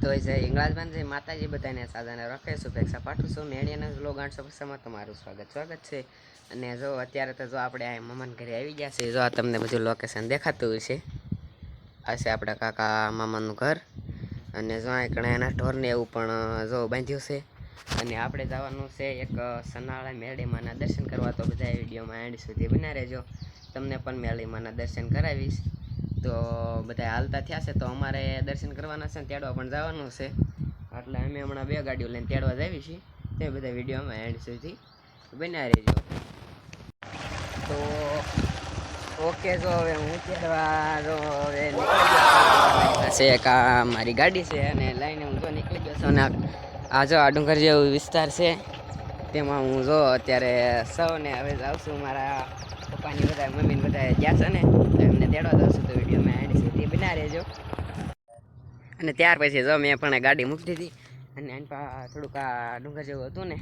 જય ઇંગળાજમાન જય માતાજી બધાને સાદાને રખે શુભેચ્છા પાઠું છું મેળીયાના વ્લોગ આઠસો પચાસમાં તમારું સ્વાગત. સ્વાગત છે. અને જો અત્યારે તો જો આપણે આ મમન ઘરે આવી ગયા છે જો આ તમને બધું લોકેશન દેખાતું હશે. આ છે આપણા કાકા મામાનું ઘર. અને જો આ એના ઢોરને એવું પણ જો બાંધ્યું છે. અને આપણે જવાનું છે એક સનાળા મેળીમાના દર્શન કરવા. તો બધા વિડીયોમાં એન્ડ સુધી બના રહેજો. તમને પણ મેળીમાના દર્શન કરાવીશ. તો બધા હાલતા થયા છે. તો અમારે દર્શન કરવાના છે ને તેડવા પણ જવાનું છે. એટલે અમે હમણાં બે ગાડીઓ લઈને તેડવા જઈએ છીએ. તે બધા વિડીયોમાં એન્ડ સુધી બન્યા રહેજો. તો ઓકે જો હવે હું તેડવા હવે છે. એક મારી ગાડી છે અને લઈને હું જો નીકળી ગયો છું. અને આ- જો આ ડુંગર જેવો વિસ્તાર છે. તેમાં હું જો અત્યારે સૌને હવે જાઉં છું. મારા પપ્પાની બધા મમ્મીને બધા ગયા છે ને. તેડવા છું તો વિડીયોમાં એન્ડ સુધી બના રહેજો. અને ત્યાર પછી જો મેં પણ ગાડી મૂકી દીધી. અને એની પા થોડુંક આ ડુંગર જેવું હતું ને,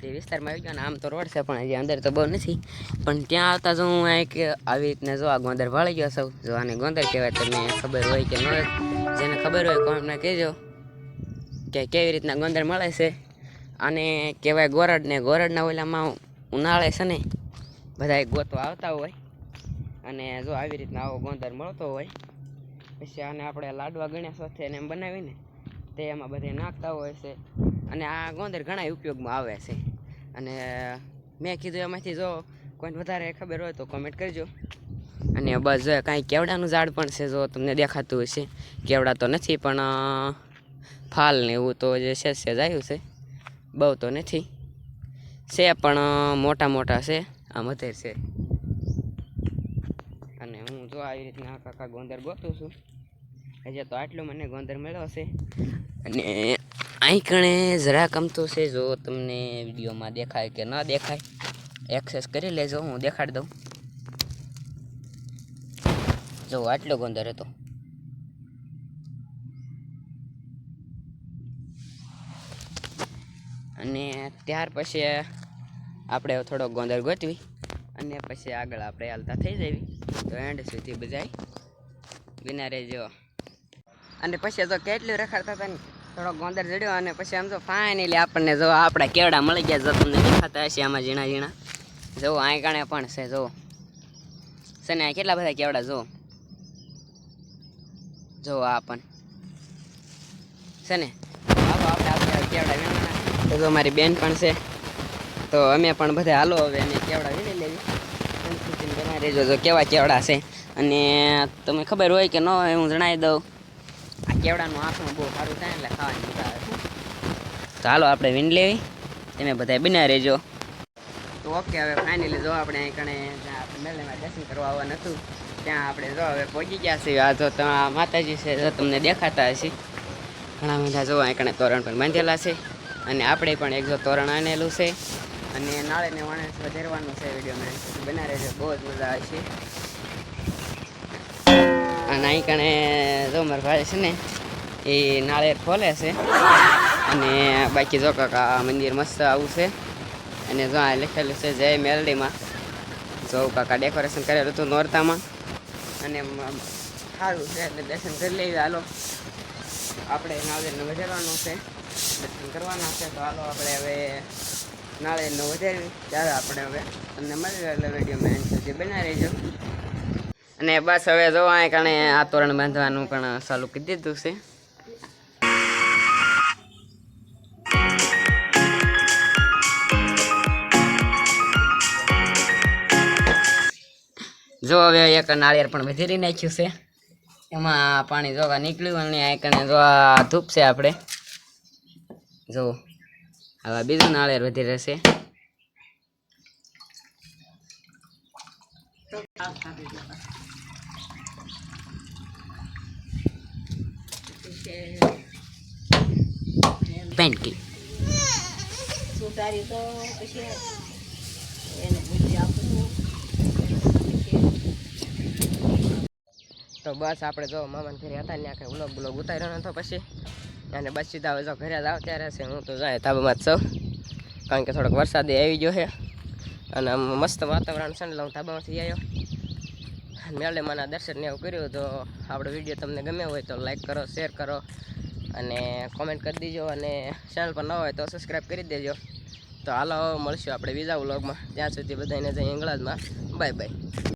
તે વિસ્તારમાં આવી ગયો ને, આમ તો રોડ છે પણ હજી અંદર તો બહુ નથી. પણ ત્યાં આવતા જો હું એક આવી રીતના જો આ ગોંદર વાળી ગયો સૌ જો આને ગોંદર કહેવાય તમને ખબર હોય કે ન જેને ખબર હોય કોમને કહેજો કે કેવી રીતના ગોંદર મળે છે. અને કહેવાય ગોરડ ને ગોરડના ઓલામાં ઉનાળે છે ને બધા ગોતવા આવતા હોય. અને જો આવી રીતના આવો ગોંદર મળતો હોય, પછી આને આપણે લાડવા ગણ્યા સાથે એને એમ બનાવીને તે એમાં બધે નાખતા હોય છે. અને આ ગોંદર ઘણા ઉપયોગમાં આવે છે. અને મેં કીધું એમાંથી જો કોઈને વધારે ખબર હોય તો કોમેન્ટ કરજો. અને બસ કાંઈ કેવડાનું ઝાડ પણ છે, જો તમને દેખાતું હશે. કેવડા તો નથી, પણ ફાલ ને એવું તો જે છે સેજ આવ્યું છે. બહુ તો નથી. છે પણ મોટા મોટા છે. આ મધેર છે. હું આવી રીતના કાકા ગોંદર ગોતું છું. હજી તો આટલો મને ગોંદર મળ્યો છે. અને અહીં કણે જરા કમતું છે, જો તમને વિડીયોમાં દેખાય કે ન દેખાય એક્સેસ કરી લેજો, હું દેખાડી દઉં. જો આટલો ગોંદર હતો. અને ત્યાર પછી આપણે થોડોક ગોંદર ગોતવી. અને પછી આગળ આપણે હાલતા થઈ જવી તો એન્ડ સુધી બજાય વિના રહેજો અને પછી તો કેટલું રખડતા હતા ને થોડોક ગોંદર જડ્યો અને પછી આમ તો ફાઇનલી આપણને જો આપણા કેવડા મળી ગયા જો તમને દેખાતા હશે આમાં ઝીણા ઝીણા. જો અહીં કાણે પણ છે જો. છે ને આ કેટલા બધા કેવડા જો. જો આ પણ. છે ને? હાલો, આપણે કેવડા વીણવાના જો મારી બેન પણ છે. તો અમે પણ બધા હાલો હવે અને કેવડા વીણી લેવી રહેજો જો કેવા કેવડા છે. અને તમે ખબર હોય કે ન હોય હું જણાવી દઉં. આ કેવડાનું આંખનું બહુ સારું થાય એટલે ખાવાની મજા આવે તો હાલો આપણે વિન લેવી. તમે બધા બિના રહેજો તો ઓકે, હવે ફાઇનલી જો આપણે અહીં કણે આપણે મેળામાં દર્શન કરવા આવવાનું હતું ત્યાં આપણે જો હવે પહોંચી ગયા છીએ. આ જો તમારા માતાજી છે, જો તમને દેખાતા હશે. ઘણા બધા જો અહીં કણે તોરણ પણ બાંધેલા છે. અને આપણે પણ એક જો તોરણ આનેલું છે. અને નાળે ને વાણે વધારવાનું છે વિડીયોમાં બના છે બહુ જ મજા આવશે. અને અહીં કણે જો ભાઈ છે ને, એ નાળેર ખોલે છે. અને બાકી જો કાકા મંદિર મસ્ત આવું છે. અને જો લખેલું છે જય મેલડીમાં. જો કાકા ડેકોરેશન કરેલું હતું નોરતામાં. અને સારું છે એટલે દર્શન કરી લઈએ. હાલો, આપણે નાળેરને વધારવાનું છે. દર્શન કરવાના છે. તો હાલો, આપણે હવે નાળેરને વધારવી ચાલો આપણે હવે તમને મળી એટલે વીડિયો એન્ડ સુધી બનાવી રહીશું અને બસ હવે જો આ કારણે આ તોરણ બાંધવાનું પણ ચાલુ કરી દીધું છે. જો હવે એક નાળિયેર પણ વધેરી નાખ્યું છે. એમાં પાણી જોવા નીકળ્યું અને આ કણે જો ધૂપ છે આપણે. જો હવે બીજું નાળિયેર વધી રહેશે. પેન્ટી તો પછી એને બુદ્ધિ તો બસ આપણે જો મામાને ઘરે હતા ત્યાં કંઈ ઉલોગ બુલોગ ઉતાર્યો નતો પછી. અને બસ સીધા હવે જો ઘરે જ આવતા રહેશે હું તો જાય તાબામાં જ સૌ કારણ કે થોડોક વરસાદ આવી ગયો છે. અને આમ મસ્ત વાતાવરણ છે એટલે હું ધાબામાંથી આવ્યો. મેળે માના દર્શન એવું કર્યું, તો આપણો વીડિયો તમને ગમે હોય તો લાઈક કરો, શેર કરો, અને કોમેન્ટ કરી દેજો. અને ચેનલ પર ન હોય તો સબસ્ક્રાઈબ કરી દેજો. તો હાલો, મળશું આપણે બીજા વ્લોગમાં ત્યાં સુધી બધાને જઈ અંગળાજમાં બાય બાય